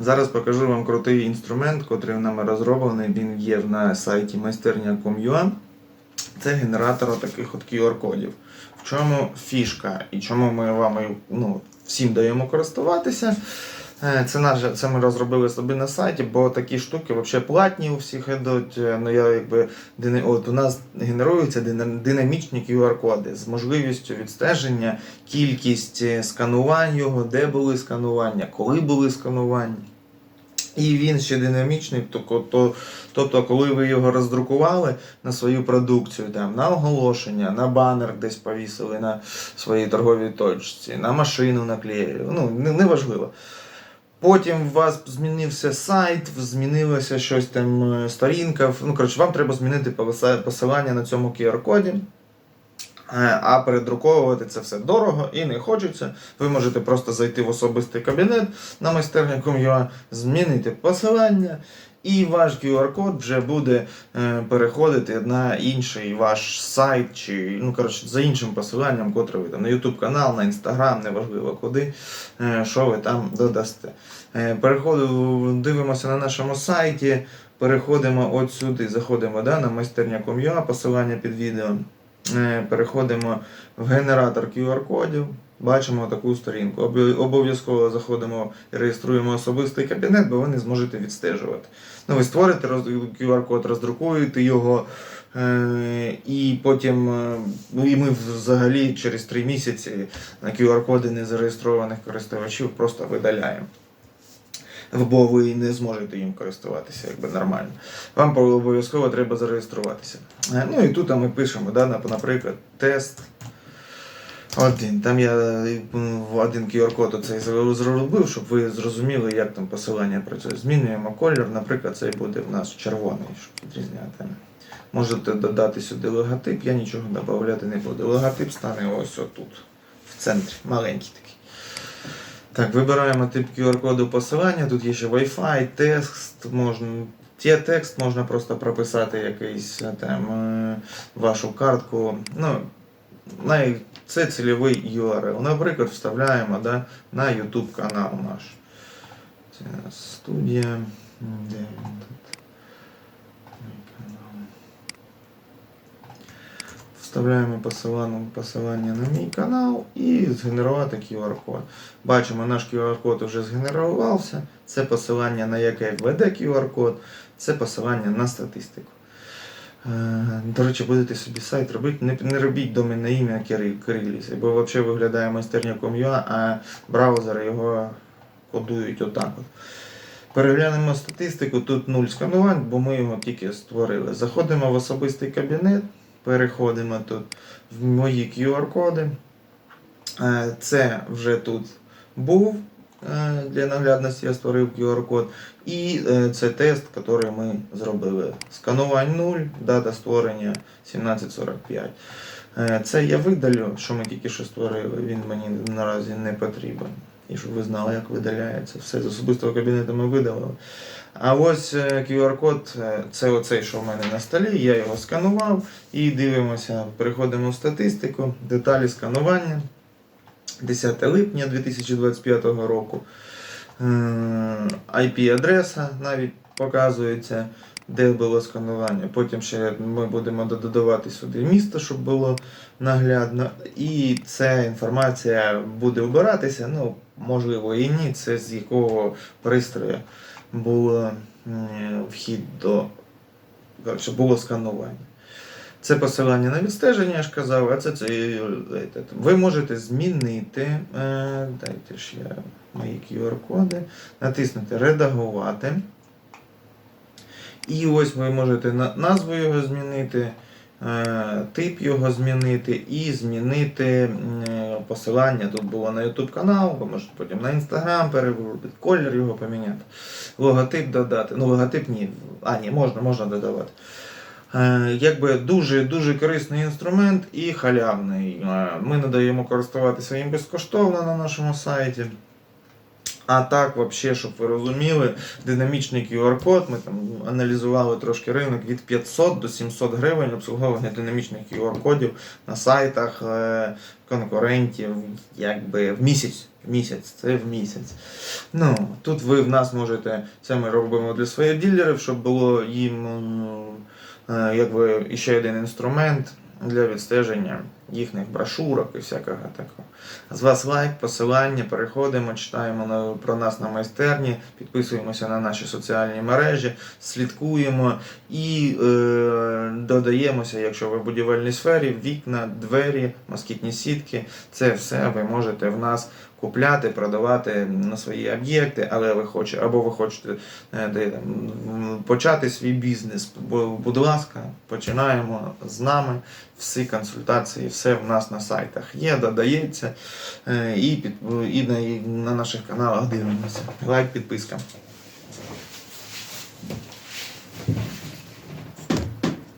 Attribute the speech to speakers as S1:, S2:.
S1: Зараз покажу вам крутий інструмент, котрий нами розроблений. Він є на сайті майстерня.com.ua. Це генератор таких от QR-кодів. В чому фішка і чому ми вам ну, всім даємо користуватися? Е, Це, наше, це ми розробили собі на сайті, бо такі штуки взагалі платні у всіх йдуть. Е, Ну, я, якби, от, у нас генеруються динамічні QR-коди з можливістю відстеження, кількість е, сканувань його, де були сканування, коли були сканування. І він ще динамічний, то- то- тобто, коли ви його роздрукували на свою продукцію, там, на оголошення, на банер десь повісили на своїй торговій точці, на машину наклеїли, ну, не- неважливо. Потім у вас змінився сайт, змінилося щось там, е, сторінка. Ну, коротше, вам треба змінити посилання на цьому QR-коді. Е, А передруковувати це все дорого і не хочеться. Ви можете просто зайти в особистий кабінет на майстерня.com.ua, змінити посилання, і ваш QR-код вже буде е, переходити на інший ваш сайт, чи ну коротше за іншим посиланням, котре ви там на YouTube канал, на Instagram, неважливо куди, е, що ви там додасте. Е, Переходимо, дивимося на нашому сайті, переходимо от сюди, заходимо да, на майстерня.com.ua, посилання під відео. Переходимо в генератор QR-кодів, бачимо таку сторінку. Обов'язково заходимо і реєструємо особистий кабінет, бо ви не зможете відстежувати. Ну, ви створите QR-код, роздрукуєте його, е, і потім е, ну, і ми взагалі через 3 місяці на QR-коди незареєстрованих користувачів просто видаляємо. Бо ви не зможете їм користуватися якби нормально. Вам обов'язково треба зареєструватися. Е, Ну і тут ми пишемо, да, наприклад, тест. Один. Там я один QR-код оцей зробив, щоб ви зрозуміли, як там посилання працює. Змінюємо колір, наприклад, цей буде в нас червоний, щоб відрізняти. Можете додати сюди логотип, я нічого додати не буду. Логотип стане ось отут, в центрі, маленький такий. Так, вибираємо тип QR-коду посилання. Тут є ще Wi-Fi, текст, можна. Є текст, можна просто прописати якийсь е, там е, вашу картку. Ну, це цільовий URL. Наприклад, вставляємо да, на YouTube канал наш. Це студія. Де він тут? Вставляємо посилання, на мій канал і згенерувати QR-код. Бачимо, наш QR-код вже згенерувався. Це посилання на яке веде QR-код, це посилання на статистику. Е, До речі, будете собі сайт робити, не, не робіть доменне ім'я Кирил- Кириліці, бо взагалі виглядає майстерня.com.ua, а браузери його кодують отак. От. Переглянемо статистику, тут нуль сканувань, бо ми його тільки створили. Заходимо в особистий кабінет, переходимо тут в мої QR-коди. Е, Це вже тут був. Е, Для наглядності я створив QR-код. І е, це тест, який ми зробили. Сканувань 0, дата створення 1745. Е, Це я видалю, що ми тільки що створили. Він мені наразі не потрібен. І щоб ви знали, як видаляється. Все з особистого кабінету ми видалили. А ось QR-код це оцей, що в мене на столі. Я його сканував і дивимося. Переходимо в статистику, деталі сканування. 10 липня 2025 року. Е, IP-адреса навіть показується, де було сканування. Потім ще ми будемо додавати сюди місто, щоб було наглядно. І ця інформація буде обиратися. Ну, можливо, і ні. Це з якого пристрою було вхід до було сканування. Це посилання на відстеження, я ж казав, а це, це ви можете змінити. Е, дайте ж я мої QR-коди, натиснути Редагувати. І ось ви можете назву його змінити, е, тип його змінити і змінити е, посилання. Тут було на YouTube канал, ви можете потім на Instagram переробити, колір його поміняти, логотип додати. Ну, логотип ні. А, ні, можна, можна додавати. Е, Якби дуже дуже корисний інструмент і халявний. Е, Ми надаємо користуватися їм безкоштовно на нашому сайті. А так, взагалі, щоб ви розуміли, динамічний QR-код, ми там аналізували трошки ринок від 500 до 700 гривень обслуговування динамічних QR-кодів на сайтах е, конкурентів, якби в місяць. В місяць, це в місяць. Ну, тут ви в нас можете, це ми робимо для своїх ділерів, щоб було їм якби ще один інструмент для відстеження їхніх брошурок і всякого такого. З вас лайк, посилання, переходимо, читаємо про нас на майстерні, підписуємося на наші соціальні мережі, слідкуємо і е, додаємося, якщо ви в будівельній сфері, вікна, двері, москітні сітки. Це все ви можете в нас купляти, продавати на свої об'єкти, але ви хочете, або ви хочете де, там, почати свій бізнес. Будь ласка, починаємо з нами. Всі консультації, все в нас на сайтах є, додається е, і, під, і, на, і на наших каналах дивимося. Лайк, підписка.